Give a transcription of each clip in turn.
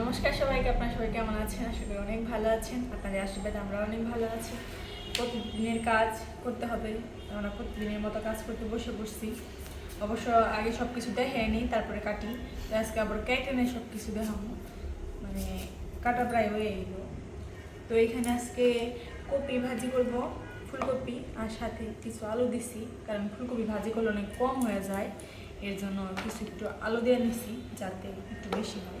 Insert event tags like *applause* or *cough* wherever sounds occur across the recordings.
নমস্কার সবাইকে, আপনার সবাই কেমন আছেন? করি অনেক ভালো আছেন। আপনাদের আশীর্বাদ আমরা অনেক ভালো আছি। প্রতিদিনের কাজ করতে হবে। আমরা প্রতিদিনের মতো কাজ করতে বসে বসছি অবশ্য আগে সব কিছু দেখাইনি তারপরে কাটি। আজকে আবার কেটে নেই সব কিছু দেখাবো। মানে কাটা প্রায় হয়ে এলো তো এখানে আজকে কপি ভাজি করব, ফুলকপি, আর সাথে কিছু আলু দিছি, কারণ ফুলকপি ভাজি করলে অনেক কম হয়ে যায়। এর জন্য কিছু একটু আলু দিয়ে নিছি, যাতে একটু বেশি হয়।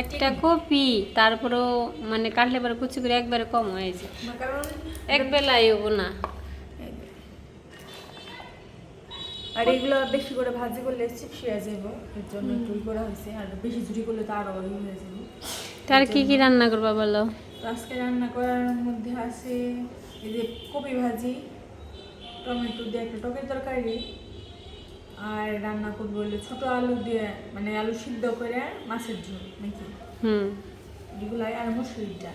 একটা কপি তারপরেও মানে কাটলে পরে কুচি করে একবারে কম হয়ে যায়। কারণ এক বেলায় হব না। আর এগুলো বেশি করে ভাজি করলে হয়ে যাব এর জন্য একটু করা হয়েছে আর বেশি ঝুড়ি করলে তো আরও হয়ে যাবে তার কি কি রান্না করবা বলো? আজকে রান্না করার মধ্যে আছে এই যে কপি ভাজি টমেটো দিয়ে একটা টকের তরকারি আর রান্না করব হলে ছোটো আলু দিয়ে মানে আলু সিদ্ধ করে মাছের ঝোল নাকি? হুম। এগুলাই আর মুসুরিটা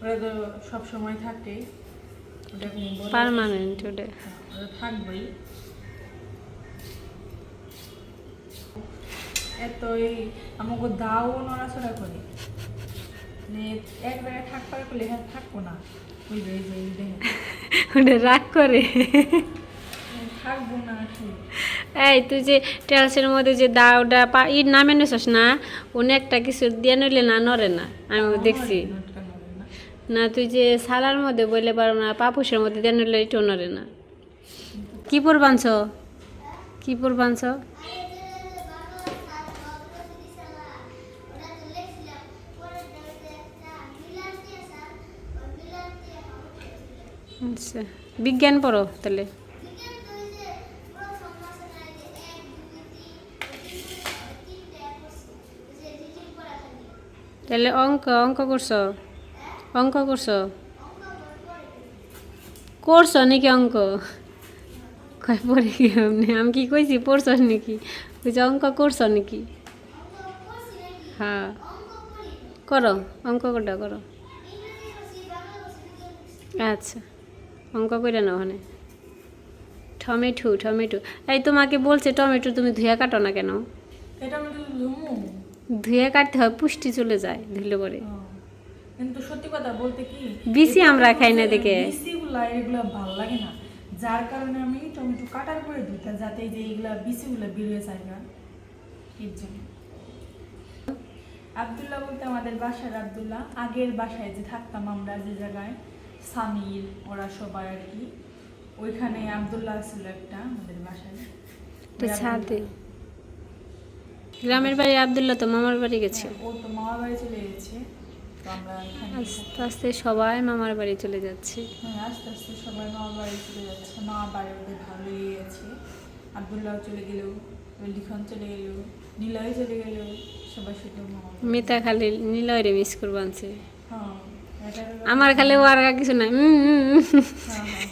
ওরা তো সব সময় থাকে। ওটা কোনো বড়- ওটা। ওটা থাকবেই। এত এই আমাকে দাও নড়াচড়া করে। মানে একবারে থাকবার করলে হ্যাঁ থাকব না। ওই যে এই যে। *laughs* ওটা রাগ করে। থাকব না ঠিক। এই, তুই যে টেলসের মধ্যে যে দাওটা পা ই নামে নেছিস না, উনি একটা কিছু দিয়ে নইলে না, নড়ে না, আমি দেখছি। না। তুই যে সালার মধ্যে বললে পারো না, পাপুসের মধ্যে দিয়ে নইলে একটু নড়ে না। কি পরবানছ কি পরবানছ আচ্ছা বিজ্ঞান পড়ো তাহলে। তাহলে অঙ্ক অঙ্ক করছ? অঙ্ক করছ? করছ নাকি অঙ্ক? কয় পরে কি আমি কি কইছি, পড়ছো নাকি? কইছে অঙ্ক করছ নাকি? হ্যাঁ। করো, অঙ্ক কোটা করো। আচ্ছা অঙ্ক করে নাও ওখানে। Tomato tomato. এই তোমাকে বলছে টমেটো তুমি ধুয়ে কাটো না কেন? জুমু ধুয়ে কাটতে হয় পুষ্টি চলে যায় ধুলে পরে। কিন্তু সত্যি কথা বলতে কি বিসি আমরা খাই না দেখে। বিসিগুলা এগুলা ভালো লাগে না। যার কারণে আমি টমেটো কাটার পরে দিতাম যাতে যে এইগুলা বিসিগুলা বেরিয়ে যায় না এর জন্য। আবদুল্লাহ বলতে আমাদের বাসার আবদুল্লাহ আগের বাসায় যে থাকতাম আমরা যে জায়গায় সামির ওরা সবাই আর কি ওইখানে আবদুল্লাহ ছিল একটা আমাদের বাসায়। তো ছাদে। গ্রামের বাড়ি আবদুল্লাহ তো মামার বাড়ি গেছে। হ্যাঁ, ও তো মামার বাড়ি চলে গেছে। আস্তে আস্তে সবাই মামার বাড়ি চলে যাচ্ছে। হ্যাঁ আস্তে আস্তে সবাই মামা বাড়ি চলে যাচ্ছে। মা বাড়ি ওদের ভালোই গেছে আবদুল্লাহ চলে গেল লিখন চলে গেল নীলয় চলে গেল সবাই শুধু মিতা খালি নিলয়রে মিস করবানছে হ্যাঁ এটার- আমার খালি ও আর কিছু নাই। হ্যাঁ, হ্যাঁ, হ্যাঁ।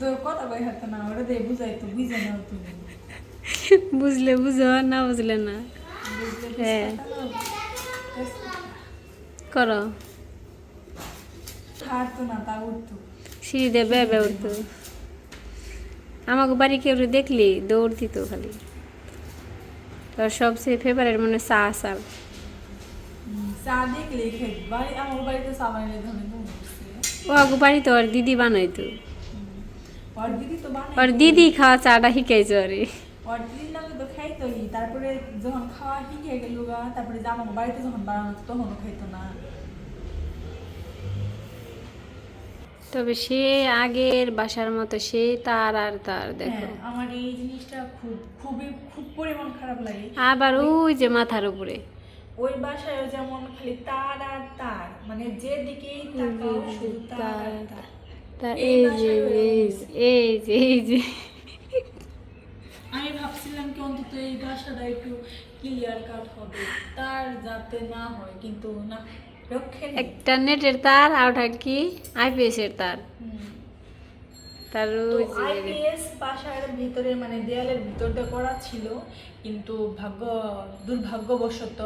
তো কথা বই হাতে না ওরা দিয়ে বুঝাই তো বুঝে নাও তুমি। *laughs* বুঝলে বুঝো না বুঝলে না। হ্যাঁ। করো। হারতো না সিঁড়ি দিয়ে বে বে উঠতো। আমাকে বাড়ি কেউ দেখলি? দৌড় দিত খালি। তোর সবচেয়ে ফেভারিট মনে চা বাড়িতে ধরনের ও আগু বাড়ি তো ওর দিদি বানাইতো। ওর দিদি খাওয়া চাটা শিখাইছে ওরে। ওর দিদির তো খাইতোই তারপরে যখন খাওয়া শিখে গেল গা তারপরে আমার বাড়িতে যখন বানানো হতো তখনও খাইতো না। তবে সে আগের বাসার মতো সে তার আর তার দেখো। হ্যাঁ, আমার এই জিনিসটা খুব খুবই খুব পরিমাণ খারাপ লাগে। আবার ওই যে মাথার উপরে। ওই বাসায় যেমন খালি তার আর তার মানে যেদিকেই তাকাও শুধু তার আর তার এই যে, এই যে এই যে। আমি ভাবছিলাম কি অন্তত এই বাসাটা একটু ক্লিয়ার কাট হবে। তার যাতে না হয় কিন্তু না একটা নেটের তার আর ওটা কি? আইপিএস এর তার। তার আইপিএস বাসার ভিতরে মানে দেয়ালের ভিতরটা করা ছিল কিন্তু ভাগ্য দুর্ভাগ্যবশত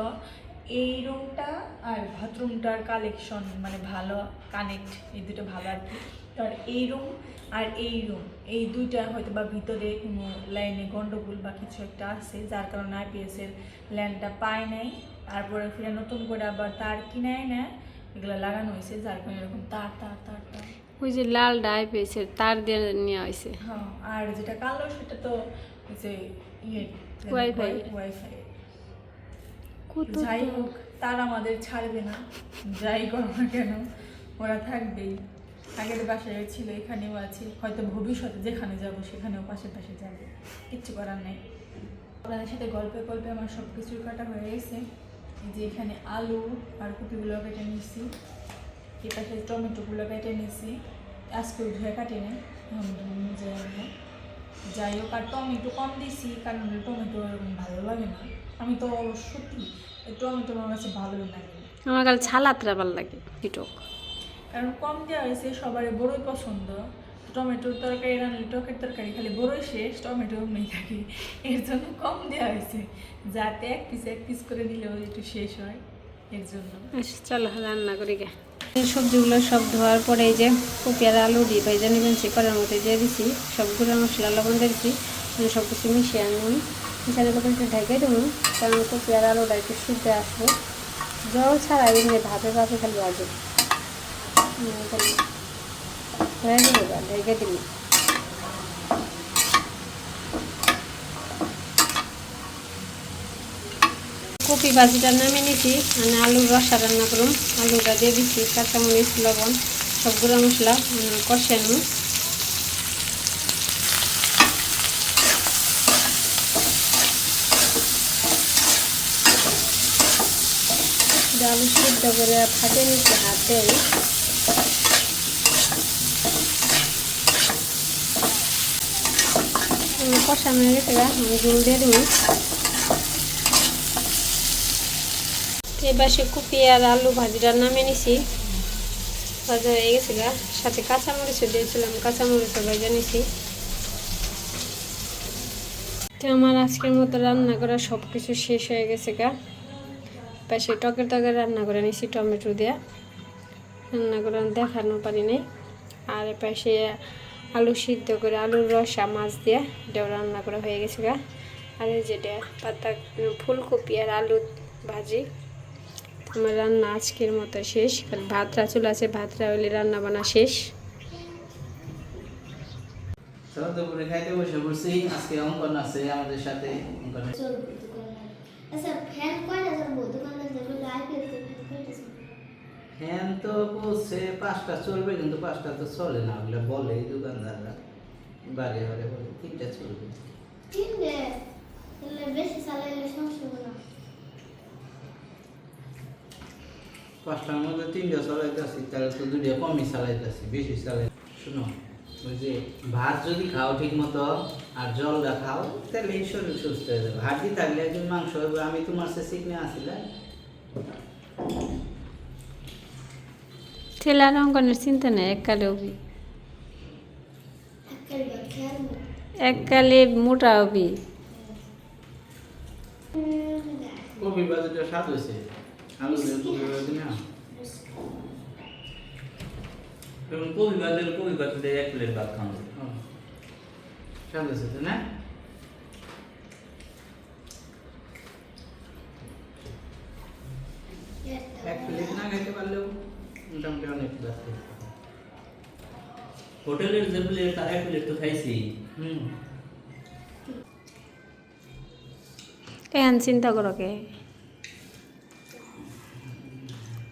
এই রুমটা আর বাথরুমটার কালেকশন মানে ভালো কানেক্ট এই দুটো ভালো আর কি। আর এই রুম আর এই রুম এই দুইটা হয়তো বা ভিতরে কোনো লাইনে গন্ডগোল বা কিছু একটা আছে যার কারণে আইপিএস এর ল্যান্ডটা পায় নাই। তারপরে ফিরে নতুন করে আবার তার কিনে না এগুলো লাগানো হয়েছে যার কারণে এরকম তার তার তার তার। ওই যে লাল ডাই পেয়েছে তার দিয়ে নেওয়া হয়েছে। হ্যাঁ আর যেটা কালো সেটা তো ওই যে ইয়ে। ওয়াইফাই কত যাই হোক তার আমাদের ছাড়বে না। যাই করো না কেন ওরা থাকবেই। আগের বাসায় ছিল, এখানেও আছে। হয়তো ভবিষ্যতে যেখানে যাব, সেখানেও পাশে পাশে যাবে। কিচ্ছু করার নেই। আপনাদের সাথে গল্পে গল্পে আমার সব কিছুর কাটা হয়ে গেছে। যে এখানে আলু আর কপিগুলো কেটে নিচ্ছি এই পাশে টমেটোগুলো কেটে নিচ্ছি আজকে ধুয়ে কাটে নেই যাই হোক, আর টমেটো কম দিছি কারণ টমেটো এরকম ভালো লাগে না। আমি তো সত্যি, টমেটো আমার কাছে ভালোই লাগে আমার কাছে ছালাতরা ভালো লাগে পিটক কারণ কম দেওয়া হয়েছে সবারই বড়ই পছন্দ। টমেটোর তরকারি রান্নালে টকের তরকারি খালি বড়ই শেষ টমেটো নেই থাকে। এর জন্য কম দেওয়া হয়েছে যাতে এক পিস এক পিস করে নিলেও একটু শেষ হয় এর জন্য। চলো রান্না করি গে। সবজিগুলো সব ধোয়ার পরে এই যে কপি আর আলু দিয়ে ভাইজা নেবেন সে করার মধ্যে দিয়ে দিছি। সব গুঁড়া মশলা লবণ দিয়ে দিছি সব কিছু মিশিয়ে আনব মিশানোর পরে একটু ঢেকে দেবো কারণ কপি আর আলুটা একটু সিদ্ধ আসবে। জল ছাড়া এমনি ভাপে ভাপে খালি আসবে কপি ভাজিটা নামিয়ে নিছি মানে আলুর রসা রান্না করুন আলুটা দিয়ে দিচ্ছি কাঁচামরিচ, লবণ, সব গুঁড়া মশলা কষে নেব। আলু সিদ্ধ করে ফাটিয়ে নিচ্ছি হাত। কষানো হয়ে গেছে আমি জল দিয়ে দেবো। এবার সে কুপি আর আলু ভাজিটা নামিয়ে নিছি। ভাজা হয়ে গেছে গা। সাথে কাঁচামরিচও দিয়েছিলাম, কাঁচামরিচও ভাজা নিছি। তো আমার আজকের মতো রান্না করা সব কিছু শেষ হয়ে গেছে গা। পাশে টকের টকের রান্না করে নিছি টমেটো দিয়ে। রান্না করে দেখানো পারি নাই। আর পাশে আলু সিদ্ধ করে আলুর রসা মাছ দিয়ে এটাও রান্না করা হয়ে গেছে গা। আর এই যেটা পাতা ফুলকপি আর আলু ভাজি আমার রান্না আজকের মতো শেষ। কারণ ভাতটা চলে আছে ভাতটা হলে রান্না বান্না শেষ। দুপুরে খাইতে বসে পড়ছি। আজকে অঙ্কন আছে আমাদের সাথে। আচ্ছা ফ্যান কয়টা দোকানে যাব লাইভ এতে কয়টা চলবে ফ্যান তো বলছে পাঁচটা চলবে কিন্তু পাঁচটা তো চলে না ওগুলো বলে দোকানদাররা। বাড়ি বাড়ি বলে তিনটা চলবে। তিনটে? বেশি চালাইলে সমস্যা না। পাঁচটার মধ্যে তিনটা চালাইতেছি তাহলে তো দুইটা কমই চালাইতেছি বেশি চালাই শুনো ওই যে ভাত যদি খাও ঠিক মতো আর জলটা খাও তাহলে শরীর সুস্থ হয়ে যাবে। হাড্ডি থাকলে একদিন মাংস হবে আমি তোমার সে শিখনে আসিলে ঠেলার অঙ্কনের চিন্তা নেই এককালে একবারে এককালে মোটা হবি কবি বাজারটা স্বাদ হয়েছে আলু দিয়ে কবি বাজার না এবং কবি বাজার কবি বাজারে এক প্লেট ভাত খাওয়া স্বাদ হয়েছে তো না এক প্লেট না খেতে পারলেও মোটামুটি অনেক পারবে। হোটেলের যে প্লেট তার এক প্লেট তো খাইছি। হুম। কেন চিন্তা করো কে?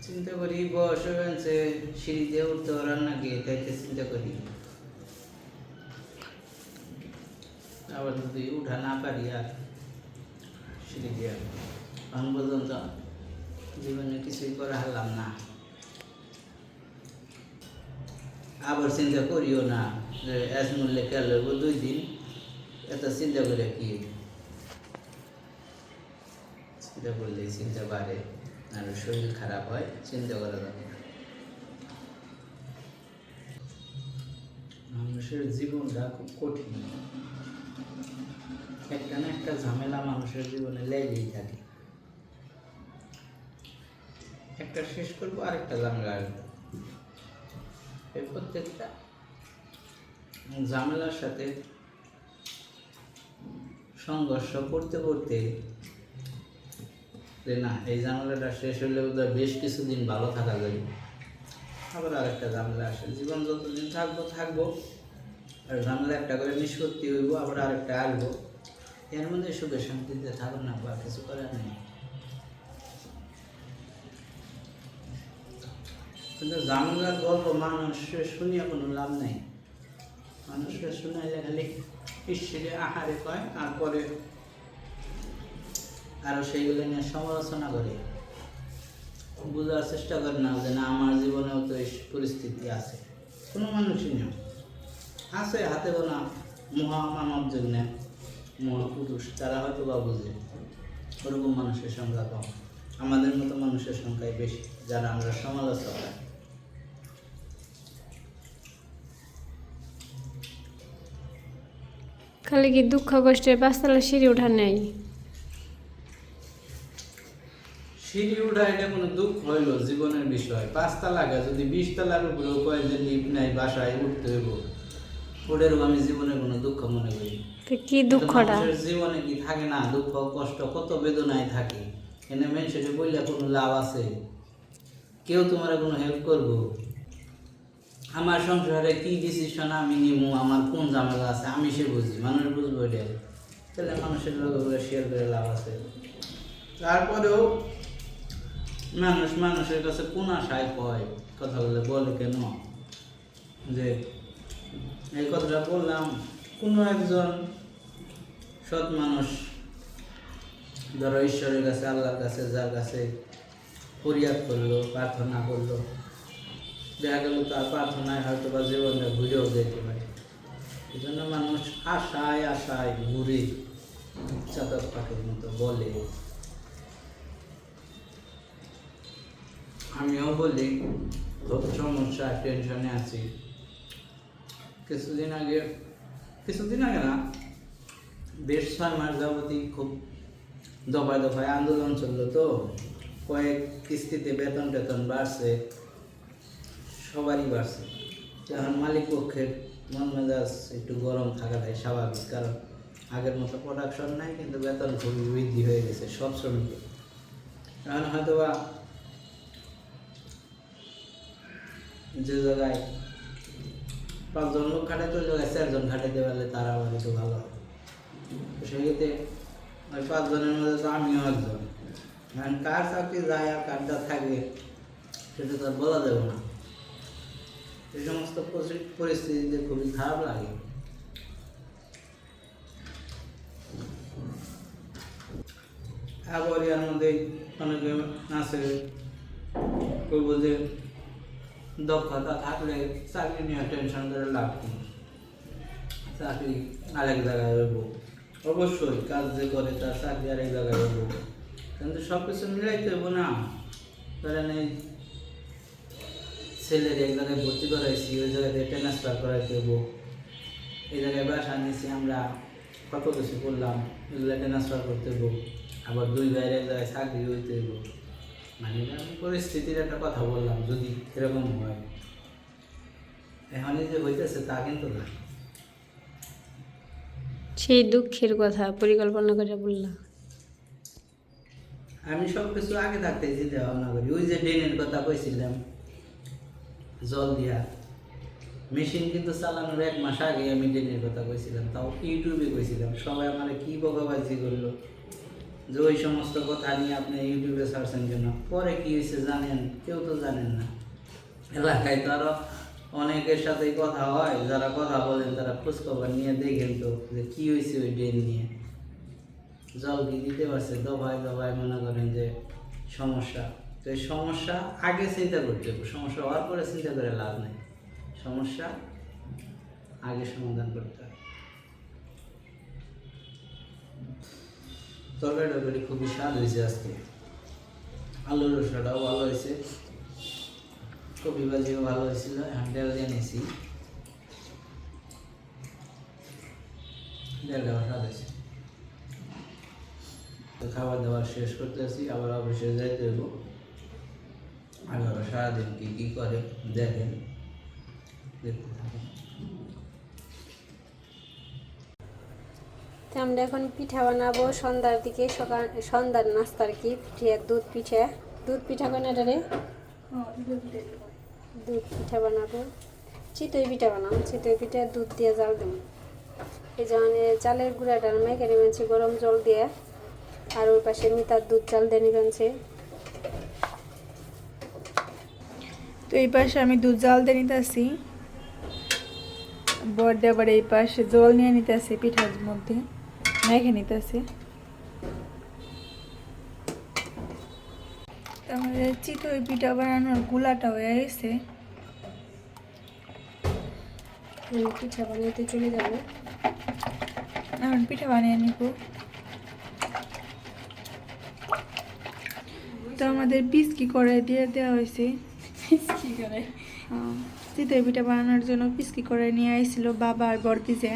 চিন্তা করি বয়স হয়েছে সিঁড়ি দিয়ে উঠতে পারার না গিয়ে তাইতে চিন্তা করি। আবার যদি উঠা না পারি আর সিঁড়ি দিয়ে এখন পর্যন্ত জীবনে কিছুই করা হলাম না। আবার চিন্তা করিও না যে এস মূল্যে খেয়াল হইব দুই দিন। এত চিন্তা করে কি? চিন্তা করলে চিন্তা বাড়ে, আর শরীর খারাপ হয়, চিন্তা করা যাবে মানুষের জীবনটা খুব কঠিন। একটা না একটা ঝামেলা মানুষের জীবনে লেগেই থাকে। একটা শেষ করব, আরেকটা ঝামেলা আসবে এই প্রত্যেকটা। ঝামেলার সাথে সংঘর্ষ করতে করতে যে না, এই ঝামেলাটা শেষ হলে বোধহয় বেশ কিছুদিন ভালো থাকা যাবে। আবার আরেকটা ঝামেলা আসে, জীবন যতদিন থাকব থাকব, আর ঝামেলা একটা করে নিষ্পত্তি হইব, আবার আরেকটা আসব। এর মধ্যে সুখে শান্তিতে থাকুন না, বা কিছু করার নেই। কিন্তু ঝামেলার গল্প মানুষের শুনিয়ে কোনো লাভ নেই। মানুষকে শুনাইলে খালি ঈশ্বরে আহারে কয় আরও সেইগুলো নিয়ে সমালোচনা করে। বোঝার চেষ্টা করে না যে না, আমার জীবনেও তো এই পরিস্থিতি আছে। কোনো মানুষই নেই। আছে হাতে গোনা মহামানব জন্য, মহাপুরুষ, তারা হয়তো বা বুঝে। ওরকম মানুষের সংখ্যা কম। আমাদের মতো মানুষের সংখ্যাই বেশি, যারা আমরা সমালোচনা খালি কি দুঃখ কষ্টের পাঁচতলা সিঁড়ি ওঠা নেই? সিঁড়ি এটা কোনো দুঃখ হইল জীবনের বিষয়। যদি উপরেও কয় যে লিপ নাই বাসায় উঠতে হইব ওটারও আমি জীবনে কোনো দুঃখ মনে করি কি দুঃখটা? জীবনে কি থাকে না দুঃখ কষ্ট কত বেদনায় থাকে। এনে মানুষের বললে কোনো লাভ আছে কেউ তোমার কোনো হেল্প করব? আমার সংসারে কি ডিসিশন আমি নিব আমার কোন ঝামেলা আছে আমি সে বুঝি মানুষ বুঝব এটা তাহলে মানুষের লোকগুলো শেয়ার করে লাভ আছে। তারপরেও মানুষ মানুষের কাছে কোন আশায় কয়? কথাগুলো বলে কেন? যে এই কথাটা বললাম কোনো একজন সৎ মানুষ ধরো ঈশ্বরের কাছে আল্লাহর কাছে যার কাছে ফরিয়াদ করল প্রার্থনা করল দেখা গেল তার প্রার্থনায় হয়তো বা জীবনটা ঘুরেও যেতে পারে। এই জন্য মানুষ আশায় আশায় ঘুরে চাতক পাখির মতো বলে। আমিও বলি, খুব সমস্যা টেনশনে আছি। কিছুদিন আগে কিছুদিন আগে না, বেশ ছয় মাস যাবতই খুব দফায় দফায় আন্দোলন চলল তো। কয়েক কিস্তিতে বেতন টেতন বাড়ছে। সবারই বাড়ছে। এখন মালিক পক্ষের মন মেজাজ একটু গরম থাকাটাই স্বাভাবিক, কারণ আগের মতো প্রোডাকশন নাই, কিন্তু বেতন খুবই বৃদ্ধি হয়ে গেছে সব শ্রমিকের। এখন হয়তো বা যে জায়গায় পাঁচজন লোক খাটাইতে ওই জায়গায় চারজন খাটাইতে পারলে তারা আবার একটু ভালো হবে। তো সেক্ষেত্রে ওই পাঁচজনের মধ্যে তো আমিও একজন। কার চাকরি যায় আর কারটা থাকে, সেটা তো আর বলা যাবে না। এই সমস্ত পরিস্থিতিতে খুবই খারাপ লাগে। আবার এর মধ্যে অনেকে আছে করব যে দক্ষতা থাকলে চাকরি নিয়ে টেনশন করে লাভ কি? চাকরি আরেক জায়গায় হইব। অবশ্যই কাজ যে করে তার চাকরি আরেক জায়গায় হইব। কিন্তু সব কিছু মিলাইতে হইব না। ধরেন এই ছেলের এক জায়গায় ভর্তি করাইছি ওই জায়গাতে ট্রান্সফার করাইতে হইব। এই জায়গায় বাসা নিয়েছি আমরা কত কিছু করলাম এগুলো ট্রান্সফার করতে হইব। আবার দুই ভাইয়ের এক জায়গায় চাকরি হইতে হইব। মানে আমি পরিস্থিতির একটা কথা বললাম যদি এরকম হয়। এখনই যে হইতেছে তা কিন্তু না। সেই দুঃখের কথা পরিকল্পনা করে বললাম আমি সব কিছু আগে থাকতে চিন্তা ভাবনা করি। ওই যে ড্রেনের কথা কইছিলাম জল দিয়া। মেশিন কিন্তু চালানোর এক মাস আগে আমি ড্রেনের কথা কইছিলাম, তাও ইউটিউবে কইছিলাম, সবাই আমার কি বকাবাজি করল? যে ওই সমস্ত কথা নিয়ে আপনি ইউটিউবে ছাড়ছেন কেন? পরে কি হয়েছে জানেন? কেউ তো জানেন না। এলাকায় তো আরও অনেকের সাথে কথা হয়, যারা কথা বলেন তারা খোঁজখবর নিয়ে দেখেন তো যে কি হয়েছে ওই ড্রেন নিয়ে। জল কি দিতে পারছে? দফায় দফায় মনে করেন যে সমস্যা। তো এই সমস্যা আগে চিন্তা করতে হবে। সমস্যা হওয়ার পরে চিন্তা করে লাভ নেই। সমস্যা আগে সমাধান করতে হবে। তরকারিটা করে খুবই স্বাদ হয়েছে আজকে। আলুর রসাটাও ভালো হয়েছে। কপি ভাজিও ভালো হয়েছিল এখন ডাল দিয়ে নিয়েছি স্বাদ হয়েছে। তো খাবার দাবার শেষ করতেছি, আবার অফিসে যাইতে হইব। আবার সারাদিন কি কি করে? দেখেন। আমরা এখন পিঠা বানাবো। সন্ধ্যার দিকে সকাল, সন্ধ্যার নাস্তা আর কি পিঠে? দুধ পিঠা। দুধ পিঠা বানাটা রে? দুধ পিঠা বানাবো। চিতই পিঠা বানাবো। চিতই পিঠা দুধ দিয়ে জাল দেবো। এই যেমন চালের গুঁড়াটা মেখে নেবেছে গরম জল দিয়ে। আর ওই পাশে মিতার দুধ জাল দিয়ে নিবেছে তো এই পাশে আমি দুধ জাল দিয়ে নিতেছি। বড় আবার এই পাশে জল নিয়ে নিতেছি পিঠার মধ্যে। মেখে নিতেছি। আমাদের চিতই পিঠা বানানোর গুলাটা হয়ে গেছে। পিঠা বানাইতে চলে যাব। এখন পিঠা বানিয়ে নিব। তো আমাদের পিসকি করে দিয়ে দেওয়া হয়েছে। কি করে। চিতই পিঠা বানানোর জন্য পিসকি করে নিয়ে আইছিল বাবা আর বর্তি যে।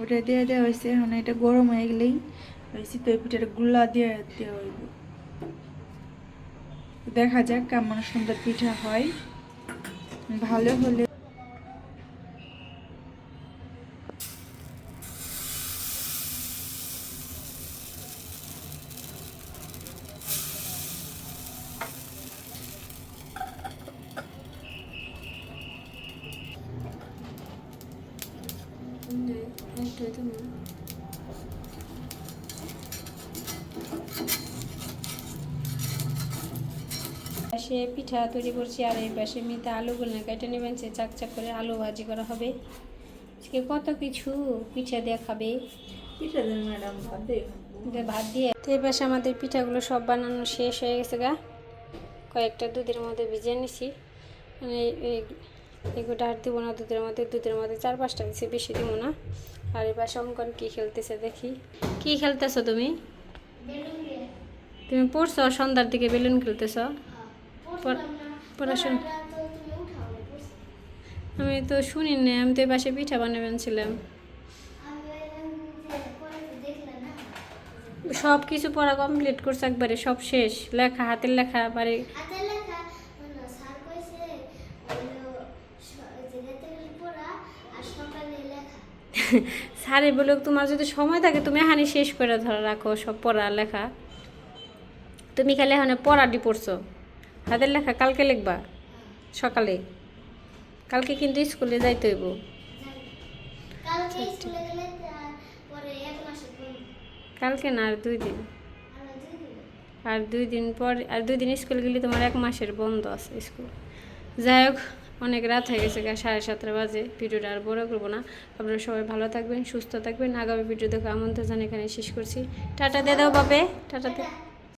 ওটা দিয়ে দেওয়া হয়েছে এখন এটা গরম হয়ে গেলেই ওই চিতই পিঠারগুলা দিয়ে দেওয়া হইব। দেখা যাক কেমন সুন্দর পিঠা হয়। ভালো হলে পাশে পিঠা তৈরি করছি আর এই পাশে মিতা আলুগুলো কেটে নেবেন সে চাক চাক করে আলু ভাজি করা হবে। আজকে কত কিছু পিঠা দিয়ে খাবে? পিঠা দেন ম্যাডাম ভাত দিয়ে দিয়ে ভাত দিয়ে। তো এই পাশে আমাদের পিঠাগুলো সব বানানো শেষ হয়ে গেছে গা। কয়েকটা দুধের মধ্যে ভিজিয়ে নিছি। মানে এগুলো আর দিব না, দুধের মধ্যে দুধের মধ্যে চার পাঁচটা দিছি, বেশি দিব না। আর এই পাশে অঙ্কন কী খেলতেছে দেখি। কি খেলতেছো তুমি? তুমি পড়ছো, সন্ধ্যার দিকে বেলুন খেলতেছো? পড়াশোনা। আমি তো শুনি না, আমি তো এই পাশে পিঠা বানাবেন ছিলাম। সব কিছু পড়া কমপ্লিট করছে একবারে, সব শেষ। লেখা, হাতের লেখা পারে হাতের লেখা না স্যার কইছে হলো স- যে রাতে গেলে পড়া আর সকালে লেখা স্যারে বলে তোমার যদি সময় থাকে তুমি এখানে শেষ করে ধরে রাখো সব পড়া লেখা। তুমি খালি এখানে পড়াটি পড়ছো। হাতের লেখা কালকে লিখবা? সকালে। কালকে কিন্তু স্কুলে যাইতে হইব। কালকে না আর দুই দিন। আর দুই দিন পর আর দুই দিন স্কুল গেলে তোমার এক মাসের বন্ধ আছে স্কুল। যাই হোক অনেক রাত হয়ে গেছে সাড়ে সাতটা বাজে। ভিডিওটা আর বড় করব না। আপনারা সবাই ভালো থাকবেন, সুস্থ থাকবেন। আগামী ভিডিও দেখে আমন্ত্রণ এখানে শেষ করছি। টাটা দিয়ে দাও বাবে টাটা